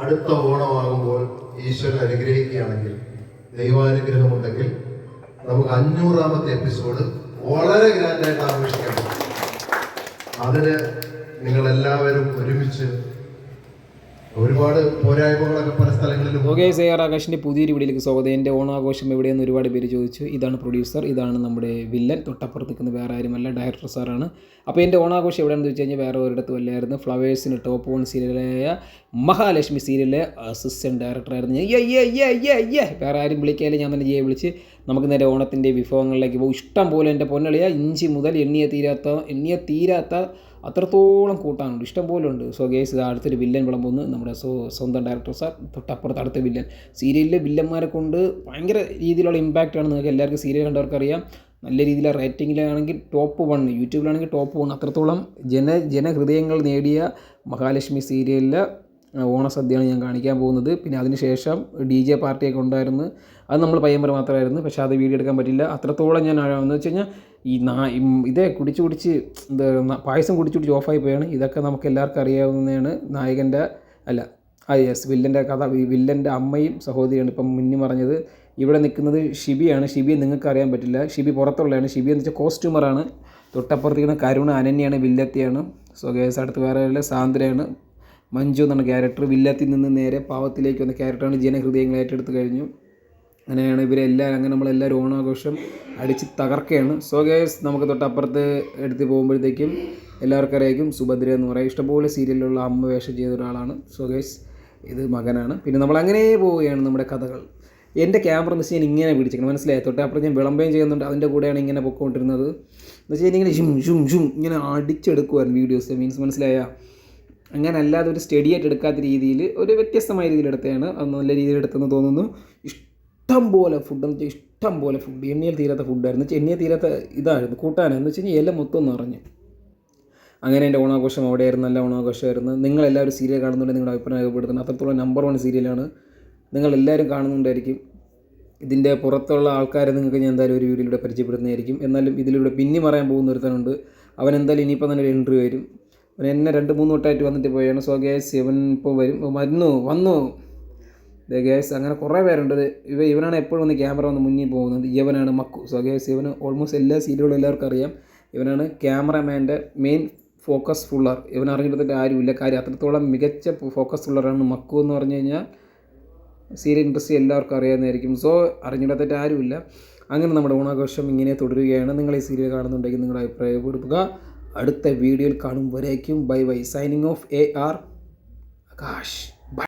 അടുത്ത ഓണമാകുമ്പോൾ ഈശ്വരൻ അനുഗ്രഹിക്കുകയാണെങ്കിൽ ദൈവാനുഗ്രഹമുണ്ടെങ്കിൽ നമുക്ക് അഞ്ഞൂറാമത്തെ എപ്പിസോഡ് വളരെ ഗ്രാൻഡായിട്ട് ആഘോഷിക്കാൻ അതിന് നിങ്ങളെല്ലാവരും ഒരുമിച്ച് ഒരുപാട് പോരായ്മകളൊക്കെ പല സ്ഥലങ്ങളിലും വീഡിയോയിലേക്ക് സ്വാഗതം. എന്റെ ഓണാഘോഷം എവിടെയെന്ന് ഒരുപാട് പേര് ചോദിച്ചു. ഇതാണ് പ്രൊഡ്യൂസർ ഇതാണ് നമ്മുടെ വില്ലൻ. തൊട്ടപ്പുറത്ത് നിൽക്കുന്ന വേറെ ആരുമല്ല ഡയറക്ടർ സാറാണ് അപ്പോൾ എന്റെ ഓണാഘോഷം എവിടെയാണെന്ന് ചോദിച്ചു കഴിഞ്ഞാൽ വേറെ ഒരിടത്തും അല്ലായിരുന്നു. ഫ്ലവേഴ്സിന് ടോപ്പ് വൺ സീരിയലായ മഹാലക്ഷ്മി സീരിയലിലെ അസിസ്റ്റന്റ് ഡയറക്ടറായിരുന്നു ഞാൻ. വേറെ ആരും വിളിക്കാതെ ഞാൻ തന്നെ ജയെ വിളിച്ച് നമുക്ക് നേരെ ഓണത്തിന്റെ വിഭവങ്ങളിലേക്ക് പോകും. ഇഷ്ടം പോലെ എന്റെ പൊന്നളിയ ഇഞ്ചി മുതൽ എണ്ണിയ തീരാത്ത എണ്ണിയ തീരാത്ത അത്രത്തോളം കൂട്ടാനുണ്ട്. ഇഷ്ടം പോലെ ഉണ്ട് സോ ഗേസ് അടുത്തൊരു വില്ലൻ വിളമ്പുന്നു. നമ്മുടെ സോ സ്വന്തം ഡയറക്ടർ സാർ തൊട്ടപ്പുറത്ത് അടുത്ത വില്ലൻ സീരിയലിലെ വില്ലന്മാരെ കൊണ്ട് ഭയങ്കര രീതിയിലുള്ള ഇമ്പാക്റ്റാണ് നിങ്ങൾക്ക് എല്ലാവർക്കും സീരിയൽ കണ്ടവർക്കറിയാം നല്ല രീതിയിലെ റേറ്റിങ്ങിലാണെങ്കിൽ ടോപ്പ് വൺ യൂട്യൂബിലാണെങ്കിൽ ടോപ്പ് വൺ അത്രത്തോളം ജന ജനഹൃദയങ്ങൾ നേടിയ മഹാലക്ഷ്മി സീരിയലിലെ ഓണസദ്യയാണ് ഞാൻ കാണിക്കാൻ പോകുന്നത്. പിന്നെ അതിനുശേഷം ഡി ജെ പാർട്ടിയൊക്കെ ഉണ്ടായിരുന്നു. അത് നമ്മൾ പയ്യമ്പര മാത്രമായിരുന്നു. പക്ഷേ അത് വീഡിയോ എടുക്കാൻ പറ്റില്ല. അത്രത്തോളം ഞാൻ എന്ന് വെച്ച് കഴിഞ്ഞാൽ ഈ നാ ഇതേ കുടിച്ച് കുടിച്ച് എന്താ പായസം കുടിച്ച് കുടിച്ച് ഓഫായി പോയാണ്. ഇതൊക്കെ നമുക്ക് എല്ലാവർക്കും അറിയാവുന്നതാണ് നായകന്റെ അല്ല ആ യെസ് വില്ലന്റെ കഥ. വില്ലന്റെ അമ്മയും സഹോദരിയാണ് ഇപ്പം മുന്നി പറഞ്ഞത്. ഇവിടെ നിൽക്കുന്നത് ഷിബിയാണ്. ഷിബിയെ നിങ്ങൾക്ക് അറിയാൻ പറ്റില്ല. ഷിബി പുറത്തുള്ളതാണ്. ഷിബി എന്ന് വെച്ചാൽ കോസ്റ്റ്യൂമറാണ് തൊട്ടപ്പുറത്തിരിക്കുന്ന കരുണ അനന്യാണ് വില്ലത്തിയാണ്. സോ കേസ് അടുത്ത് വേറെ സാന്ദ്രയാണ്. മഞ്ജു എന്നാണ് ക്യാരക്ടർ. വില്ലത്തിൽ നിന്ന് നേരെ പാവത്തിലേക്ക് വന്ന ക്യാരക്ടറാണ് ജനഹൃദയങ്ങൾ ഏറ്റെടുത്ത് കഴിഞ്ഞു. അങ്ങനെയാണ് ഇവരെല്ലാം അങ്ങനെ നമ്മളെല്ലാവരും ഓണാഘോഷം അടിച്ച് തകർക്കുകയാണ് സോ ഗേസ് നമുക്ക് തൊട്ടപ്പുറത്ത് എടുത്ത് പോകുമ്പോഴത്തേക്കും എല്ലാവർക്കും അറിയായിരിക്കും സുഭദ്ര എന്ന് പറയാം ഇഷ്ടംപോലെ സീരിയലിലുള്ള അമ്മ വേഷം ചെയ്ത ഒരാളാണ്. സോ ഗേസ് ഇത് മകനാണ്. പിന്നെ നമ്മൾ അങ്ങനെ പോവുകയാണ് നമ്മുടെ കഥകൾ. എന്റെ ക്യാമറ എന്ന് വെച്ചാൽ ഞാൻ ഇങ്ങനെ പിടിച്ചിരിക്കണം മനസ്സിലായി? തൊട്ടപ്പുറത്ത് ഞാൻ വിളമ്പയും ചെയ്യുന്നുണ്ട്. അതിന്റെ കൂടെയാണ് ഇങ്ങനെ പൊക്കോണ്ടിരുന്നത്. എന്ന് വെച്ചാൽ ഇങ്ങനെ ഷും ഷും ഷും ഇങ്ങനെ അടിച്ചെടുക്കുമായിരുന്നു വീഡിയോസ് മീൻസ് മനസ്സിലായ? അങ്ങനെ അല്ലാതെ ഒരു സ്റ്റഡി ആയിട്ട് എടുക്കാത്ത രീതിയിൽ ഒരു വ്യത്യസ്തമായ രീതിയിൽ എടുത്തതാണ്. അത് നല്ല രീതിയിൽ എടുത്തെന്ന് തോന്നുന്നു. ഇഷ്ടം പോലെ ഫുഡ് എന്ന് വെച്ചാൽ ഇഷ്ടം പോലെ ഫുഡ് എണ്ണയിൽ തീരാത്ത ഫുഡായിരുന്നു എണ്ണയിൽ തീരാത്ത ഇതായിരുന്നു. കൂട്ടാനെന്ന് വെച്ച് കഴിഞ്ഞാൽ ഇല മൊത്തം നിറഞ്ഞു. അങ്ങനെ എന്റെ ഓണാഘോഷം അവിടെയായിരുന്നു. നല്ല ഓണാഘോഷമായിരുന്നു. നിങ്ങളെല്ലാവരും സീരിയൽ കാണുന്നുണ്ടെങ്കിൽ നിങ്ങളുടെ അഭിപ്രായം രേഖപ്പെടുത്തണം. അത്രത്തോളം നമ്പർ വൺ സീരിയലാണ് നിങ്ങളെല്ലാവരും കാണുന്നുണ്ടായിരിക്കും. ഇതിന്റെ പുറത്തുള്ള ആൾക്കാരെ നിങ്ങൾക്ക് ഞാൻ എന്തായാലും ഒരു വീഡിയോയിലൂടെ പരിചയപ്പെടുന്നതായിരിക്കും എന്നാലും ഇതിലൂടെ പിന്നി പറയാൻ പോകുന്ന ഒരുത്തനുണ്ട്. അവൻ എന്തായാലും ഇനിയിപ്പോൾ തന്നെ ഒരു എൻട്രി വരും. എന്നെ രണ്ട് മൂന്ന് വട്ടമായിട്ട് വന്നിട്ട് പോയാണ് സോ ഗ്യാസ് ഇവൻ ഇപ്പോൾ വരും. വരുന്നു വന്നു. ഗ്യാസ് അങ്ങനെ കുറേ പേരുണ്ട്. ഇവ ഇവനാണ് എപ്പോഴും വന്ന് ക്യാമറ വന്ന് മുന്നിൽ പോകുന്നത്. ഇവനാണ് മക്കു. സോ ഗ്യാസ് ഇവന് ഓൾമോസ്റ്റ് എല്ലാ സീരിയലുകളും എല്ലാവർക്കും അറിയാം. ഇവനാണ് ക്യാമറമാന്റെ മെയിൻ ഫോക്കസ് ഫുള്ളർ ഇവൻ അറിഞ്ഞെടുത്തിട്ട് ആരുമില്ല. കാര്യം അത്രത്തോളം മികച്ച ഫോക്കസ് ഫുള്ളറാണ് മക്കു എന്ന് പറഞ്ഞു കഴിഞ്ഞാൽ സീരിയൽ ഇൻഡസ്ട്രി എല്ലാവർക്കും അറിയാവുന്നതായിരിക്കും. സോ അറിഞ്ഞിടത്തിട്ട് ആരുമില്ല. അങ്ങനെ നമ്മുടെ ഓണാഘോഷം ഇങ്ങനെ തുടരുകയാണ്. നിങ്ങൾ ഈ സീരിയൽ കാണുന്നുണ്ടെങ്കിൽ നിങ്ങളുടെ അഭിപ്രായപ്പെടുത്തുക അടുത്ത വീഡിയോയിൽ കാണും വരേക്കും. Bye bye. Signing off A R Akash.